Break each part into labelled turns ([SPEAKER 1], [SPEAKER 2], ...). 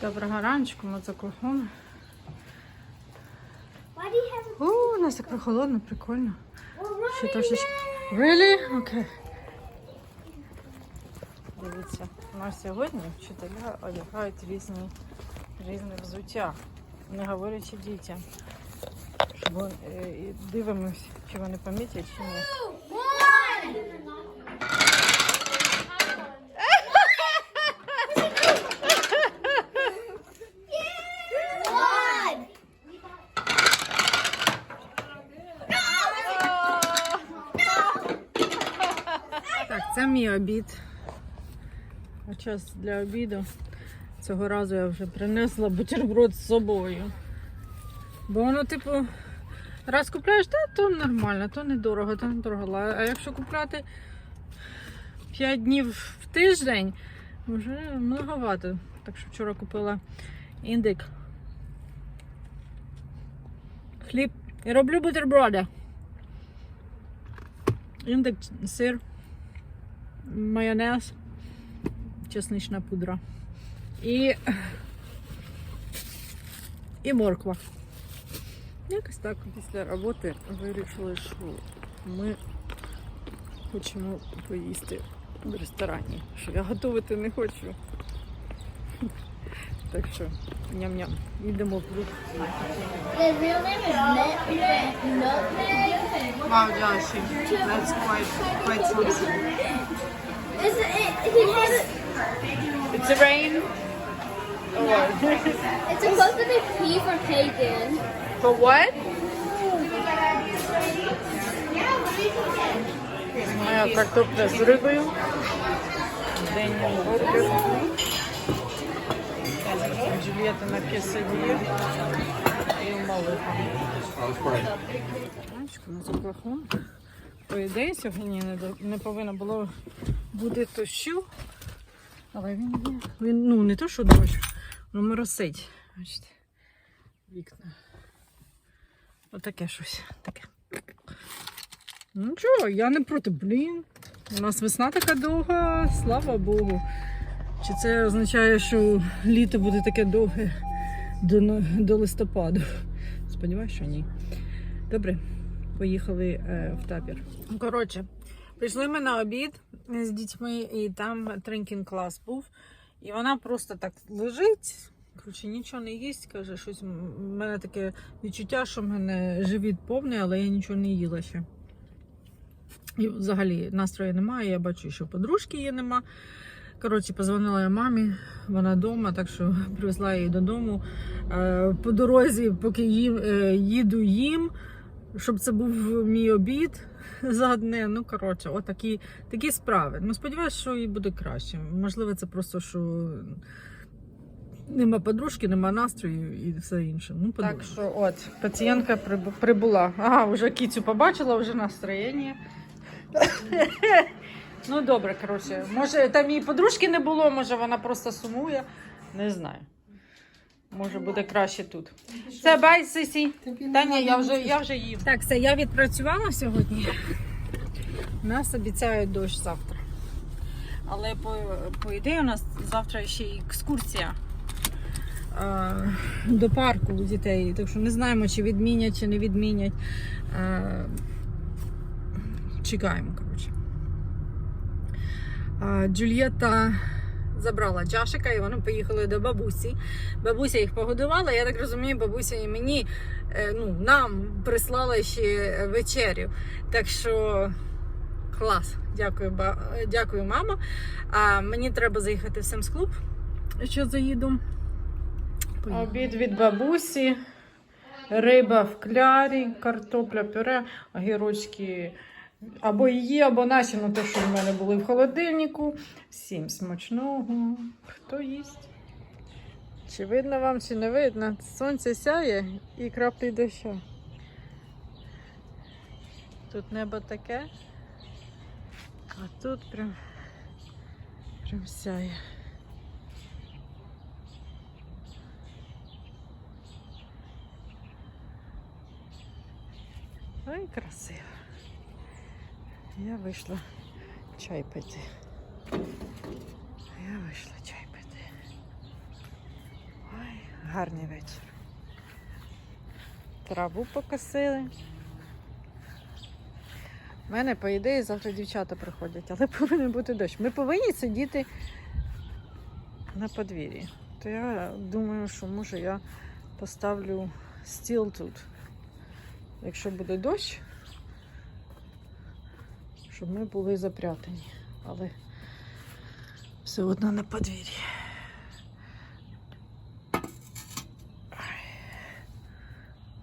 [SPEAKER 1] Доброго раночку, ми за кругом. У нас так прохолодно, прикольно. Ще трошечки. Really? Окей. Дивіться, у нас сьогодні вчителя одягають різні, різне взуття, не говорячи дітям. Щоб е, і дивимось, чи вони помітять, чи ні.
[SPEAKER 2] One.
[SPEAKER 1] Так, це мій обід. А час для обіду. Цього разу я вже принесла бутерброд з собою. Бо воно, типу, раз купляєш, та, то нормально, то недорого, то недорого. А якщо купляти 5 днів в тиждень, вже многовато. Так що вчора купила індик. Хліб. І роблю бутерброди. Індик, сир, майонез, чеснична пудра. І, і морква. Якось так після роботи вирішили, що ми хочемо поїсти в ресторані. Що я готувати не хочу. Так що ням-ням. Йдемо в клуб. Вау, Джаші, that's quite, quite something.
[SPEAKER 2] Is it, has it,
[SPEAKER 1] It's a rain.
[SPEAKER 2] it's supposed to be P for pagan.
[SPEAKER 1] For what? Моя картопля з рибою. День бургер. Джульєта на кесаді. І малиха. Раночку на заплаху. По ідеї сьогодні не повинно було бути дощу. Але він є. Він, ну, не то, що дощ, воно моросить. Бачите, вікна. Отаке щось. Таке. Ну чого, я не проти, блін. У нас весна така довга, слава Богу. Чи це означає, що літо буде таке довге до, до листопаду? Сподіваюсь, що ні. Добре, поїхали е, в табір. Коротше, прийшли ми на обід з дітьми, і там тренкінг клас був. І вона просто так лежить. Коротше, нічого не їсть, каже, щось. У мене таке відчуття, що в мене живіт повний, але я нічого не їла ще. І взагалі настрою немає, я бачу, що подружки її нема. Коротше, позвонила я мамі, вона вдома, так що привезла її додому. Е, По дорозі, поки їм, е, їду їм, щоб це був мій обід за дне. Ну, коротше, отакі такі справи. Ну, сподіваюся, що їй буде краще. Можливо, це просто що нема подружки, нема настрою і все інше. Ну, так що, от, пацієнтка прибула. Ага, вже кіцю побачила, вже настроєння. ну, добре, коротше. Може, там і подружки не було, може вона просто сумує. Не знаю. Може буде краще тут. Все, бай, сисі. Та ні, я вже, я вже їм. Так, все, я відпрацювала сьогодні. Нас обіцяють дощ завтра. Але по, по ідеї у нас завтра ще й екскурсія е, до парку у дітей. Так що не знаємо, чи відмінять, чи не відмінять. Е, чекаємо, коротше. Джульєта забрала Джашика і вони поїхали до бабусі. Бабуся їх погодувала. Я так розумію, бабуся і мені, е, ну, нам прислала ще вечерю. Так що клас. Дякую, ба... дякую, мама. А мені треба заїхати в Семс Клуб. Що заїду? Обід від бабусі, риба в клярі, картопля пюре, огірочки або її, або наші, ну те, що в мене були в холодильнику. Всім смачного. Хто їсть? Чи видно вам, чи не видно? Сонце сяє і краплі дощу. Тут небо таке, а тут прям, прям сяє. Ой, красиво. Я вийшла чай пити. Я вийшла чай пити. Ой, гарний вечір. Траву покосили. У мене, по ідеї, завтра дівчата приходять, але повинен бути дощ. Ми повинні сидіти на подвір'ї. То я думаю, що може я поставлю стіл тут. Якщо буде дощ, щоб ми були запрятані. Але все одно на подвір'ї.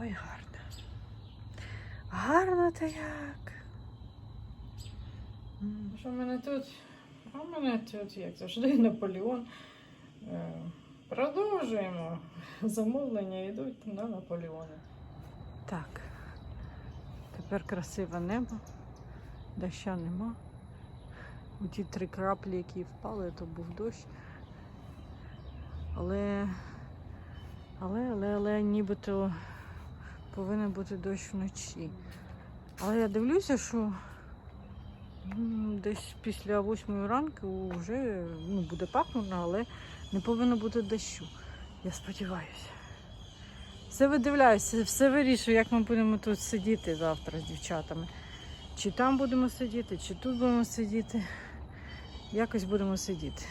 [SPEAKER 1] Ой. Гарно. Гарно то як. Що в мене тут? А в мене тут, як завжди, Наполеон. Е, Продовжуємо. Замовлення йдуть на Наполеони. Так. Тепер красиве небо. Доща нема. У ті три краплі, які впали, то був дощ. Але, але, але, але нібито повинен бути дощ вночі. Але я дивлюся, що десь після восьмої ранку вже ну, буде пахмурно, але не повинно бути дощу. Я сподіваюся. Все видивляюся, все вирішую, як ми будемо тут сидіти завтра з дівчатами. Чи там будемо сидіти, чи тут будемо сидіти. Якось будемо сидіти.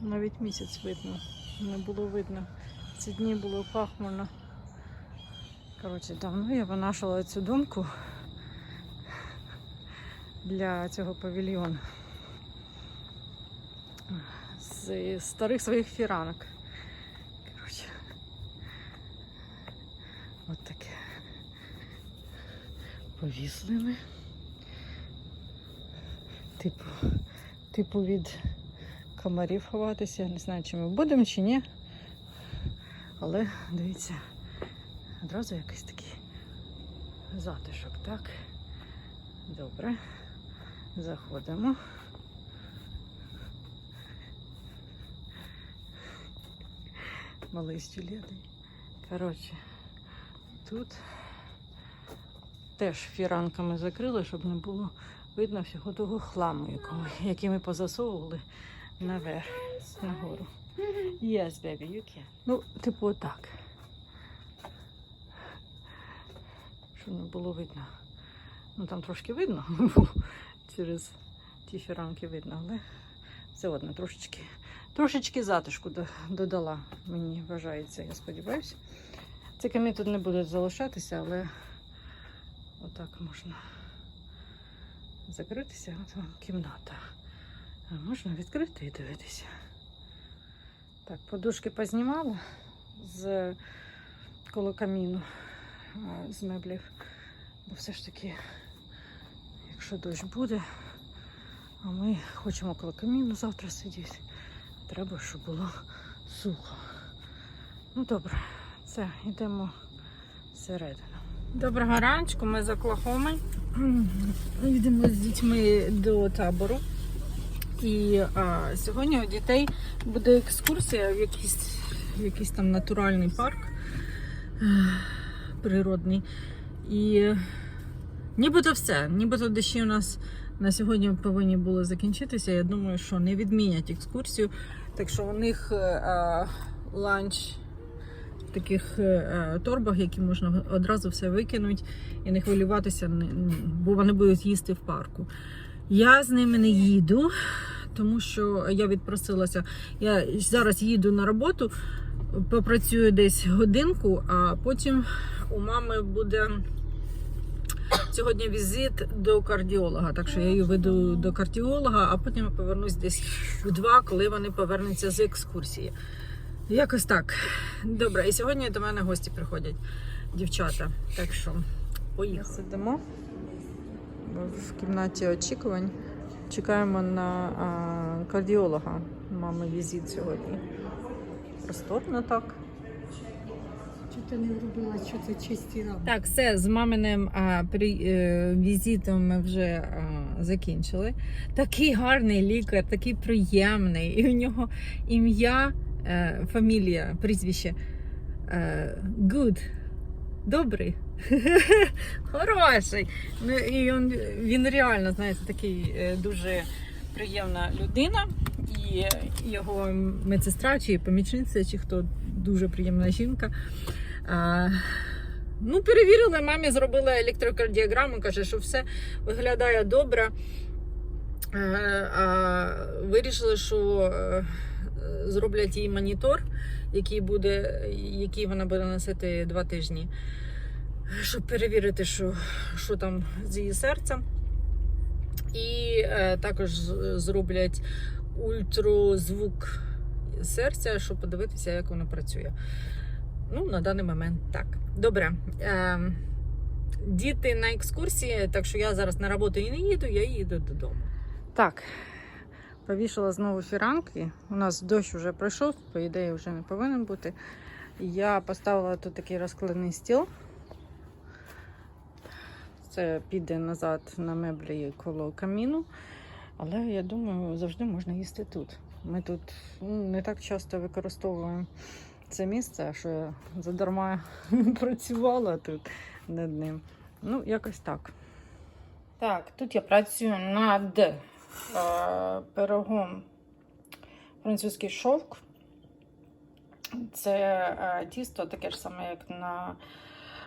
[SPEAKER 1] Навіть місяць видно. Не було видно. Ці дні було пахмурно. Коротше, давно я винашила цю думку для цього павільйону. З старих своїх фіранок. Коротше. От таке. Повісли. Типу, типу від комарів ховатися. Не знаю, чи ми будемо, чи ні. Але дивіться, одразу якийсь такий затишок, так? Добре. Заходимо. Малий з Коротше, тут теж фіранками закрили, щоб не було видно всього того хламу, якого, який ми позасовували наверх, нагору. Yes, baby, you can. Ну, типу, отак. Щоб не було видно. Ну там трошки видно, через ті фіранки видно, але все одно трошечки, трошечки затишку додала, мені вважається, я сподіваюся. Це камінь тут не буде залишатися, але отак можна закритися. От вам кімната. А можна відкрити і дивитися. Так, подушки познімала з коло каміну, з меблів. Бо все ж таки, якщо дощ буде, а ми хочемо коло каміну завтра сидіти, треба, щоб було сухо. Ну добре, це йдемо всередину. Доброго раночку, ми з Оклахоми. Йдемо з дітьми до табору. І а, сьогодні у дітей буде екскурсія в якийсь, якийсь там натуральний парк е, природний. І нібито все. Нібито дощі у нас на сьогодні повинні були закінчитися. Я думаю, що не відмінять екскурсію. Так що у них е, е, ланч таких е, е, торбах, які можна одразу все викинути і не хвилюватися, бо вони будуть їсти в парку. Я з ними не їду, тому що я відпросилася. Я зараз їду на роботу, попрацюю десь годинку, а потім у мами буде сьогодні візит до кардіолога. Так що я її веду до кардіолога, а потім повернусь десь в два, коли вони повернуться з екскурсії. Якось так. Добре, і сьогодні до мене гості приходять, дівчата. Так що поїхали. Сидимо в кімнаті очікувань. Чекаємо на а, кардіолога. Мами візит сьогодні. Просторно так.
[SPEAKER 3] Що ти не зробила, що це чисті?
[SPEAKER 1] Так, все, з маминим а, при, е, візитом ми вже а, закінчили. Такий гарний лікар, такий приємний. І у нього ім'я, фамілія, прізвище. Е, good. Добрий. Хороший. Ну, і він, він реально, знаєте, такий е, дуже приємна людина, і його медсестра, чи помічниця, чи хто дуже приємна жінка. А, ну, перевірили, мамі зробила електрокардіограму, каже, що все виглядає добре. Е, А вирішили, що е, зроблять їй монітор, який, буде, який вона буде носити два тижні, щоб перевірити, що, що там з її серцем. І е, також зроблять ультразвук серця, щоб подивитися, як воно працює. Ну, на даний момент так. Добре. Е, діти на екскурсії, так що я зараз на роботу і не їду, я їду додому. Так, повішала знову фіранки. У нас дощ вже пройшов, по ідеї вже не повинен бути. Я поставила тут такий розкладний стіл. Це піде назад на меблі коло каміну. Але я думаю, завжди можна їсти тут. Ми тут ну, не так часто використовуємо це місце, що я задарма працювала тут над ним. Ну, якось так. Так, тут я працюю над пирогом французький шовк. Це е, тісто таке ж саме, як на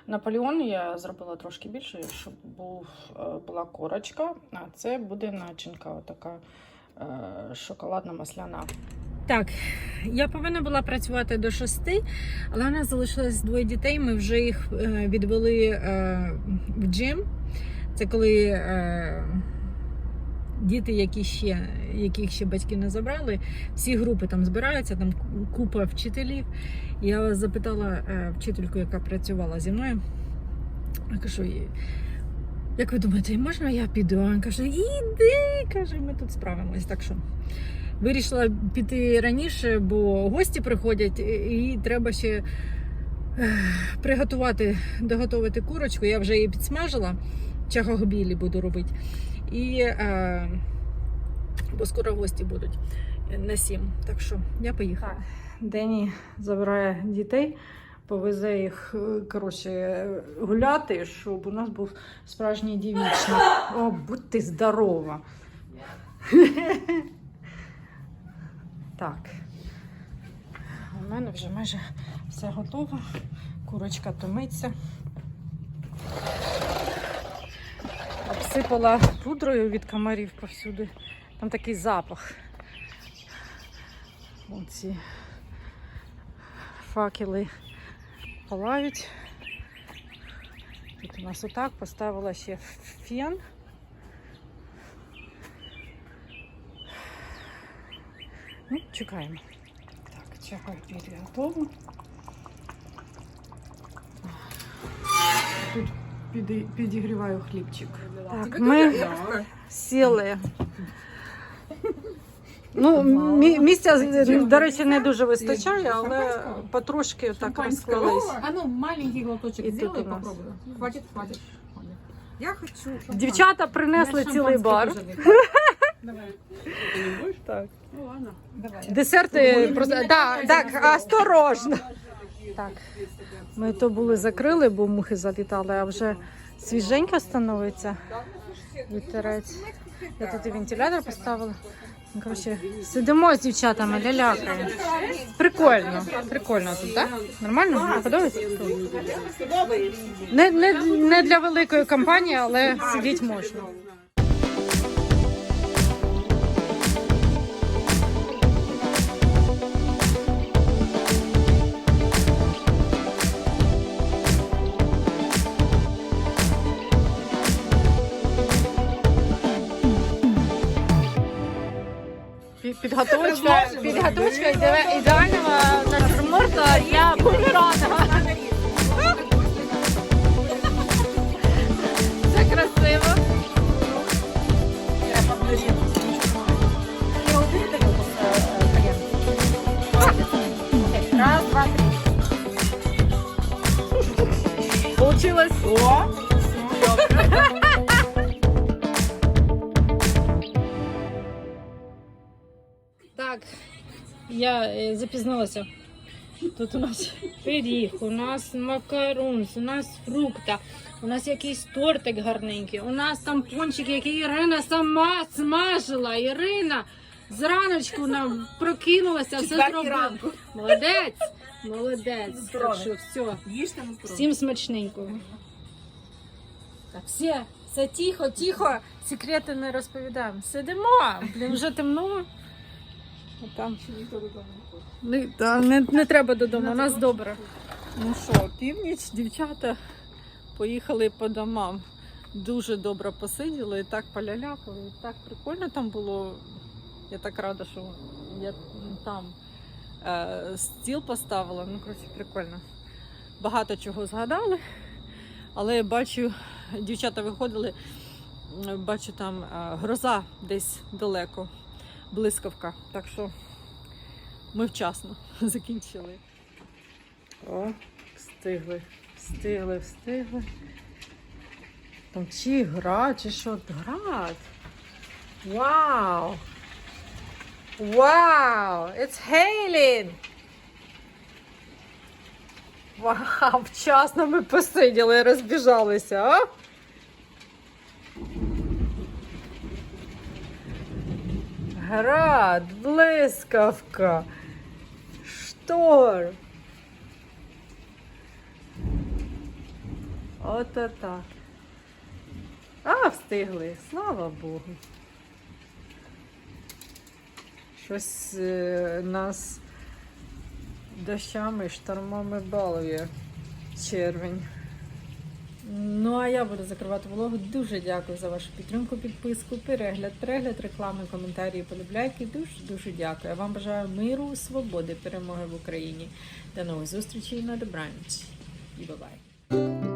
[SPEAKER 1] Наполеон. Я зробила трошки більше, щоб був, е, була корочка, а це буде начинка, отака е, шоколадна масляна. Так, я повинна була працювати до шести, але в нас залишилось двоє дітей. Ми вже їх відвели в джим. Це коли діти, які ще, яких ще батьки не забрали, всі групи там збираються, там купа вчителів. Я запитала е, вчительку, яка працювала зі мною. Я кажу, «І- як ви думаєте, можна я піду? Вона каже, іди, каже, ми тут справимось. Так що вирішила піти раніше, бо гості приходять, і треба ще приготувати, доготовити курочку. Я вже її підсмажила, чагогбілі буду робити. І е, бо скоро гості будуть на сім. Так що я поїхала. Дені забирає дітей, повезе їх е, коротше, гуляти, щоб у нас був справжній дівічник. О, будь ти здорова. Так. У мене вже майже все готово. Курочка томиться. Обсипала пудрою від комарів повсюди. Там такий запах. Оці факели палають. Тут у нас отак поставила ще фен. Ну, чекаємо. Так, чекаю, двері готово. Підігріваю хлібчик. Так, ми сіли. Ну, мі- місця, до речі, не дуже вистачає, але потрошки так розклались.
[SPEAKER 3] А ну, маленький глоточек
[SPEAKER 1] И тут
[SPEAKER 3] сделай,
[SPEAKER 1] у нас.
[SPEAKER 3] попробую. Хватит, хватит. Я хочу.
[SPEAKER 1] Дівчата принесли цілий бар.
[SPEAKER 3] Давай.
[SPEAKER 1] Так.
[SPEAKER 3] Ну ладно, давай.
[SPEAKER 1] Десерти просто так, так, осторожно. Так. Ми то були закрили, бо мухи залітали, а вже свіженько становиться. Вітерець. Я тут і вентилятор поставила. Ну, Коротше, сидимо з дівчатами, лялякаємо. Прикольно. Прикольно тут, так? Нормально? Подобається? Не, не, не для великої компанії, але сидіти можна. Іде- ідеального натюрморта для бумеранга. Я е, запізнилася. Тут у нас пиріг, у нас макарунс, у нас фрукта, у нас якийсь тортик гарненький, у нас там пончик, який Ірина сама смажила. Ірина зраночку нам прокинулася, все зробила. Молодець, молодець. Так що все. Всім смачненького. Так, все, все тихо, тихо. Секрети не розповідаємо. Сидимо, блін, вже темно. Там. Не, та, не, не треба додому, у нас добре. Ну що, північ, дівчата поїхали по домам. Дуже добре посиділи, і так полялякали, і так прикольно там було. Я так рада, що я там е, стіл поставила. Ну, коротше, прикольно. Багато чого згадали, але я бачу, дівчата виходили, бачу там е, гроза десь далеко, блискавка. Так що ми вчасно закінчили. О, встигли, встигли, встигли. Там чи гра, чи що? Град. Вау! Вау! It's hailing! Вау, вчасно ми посиділи розбіжалися, а? Град, блискавка, шторм. Ото так. А, встигли, слава Богу. Щось е, нас дощами, штормами балує червень. Ну, а я буду закривати влогу. Дуже дякую за вашу підтримку, підписку, перегляд, перегляд, реклами, коментарі, полюбляйки. Дуже дуже дякую. Я вам бажаю миру, свободи, перемоги в Україні. До нових зустрічей на добраніч. І бабай.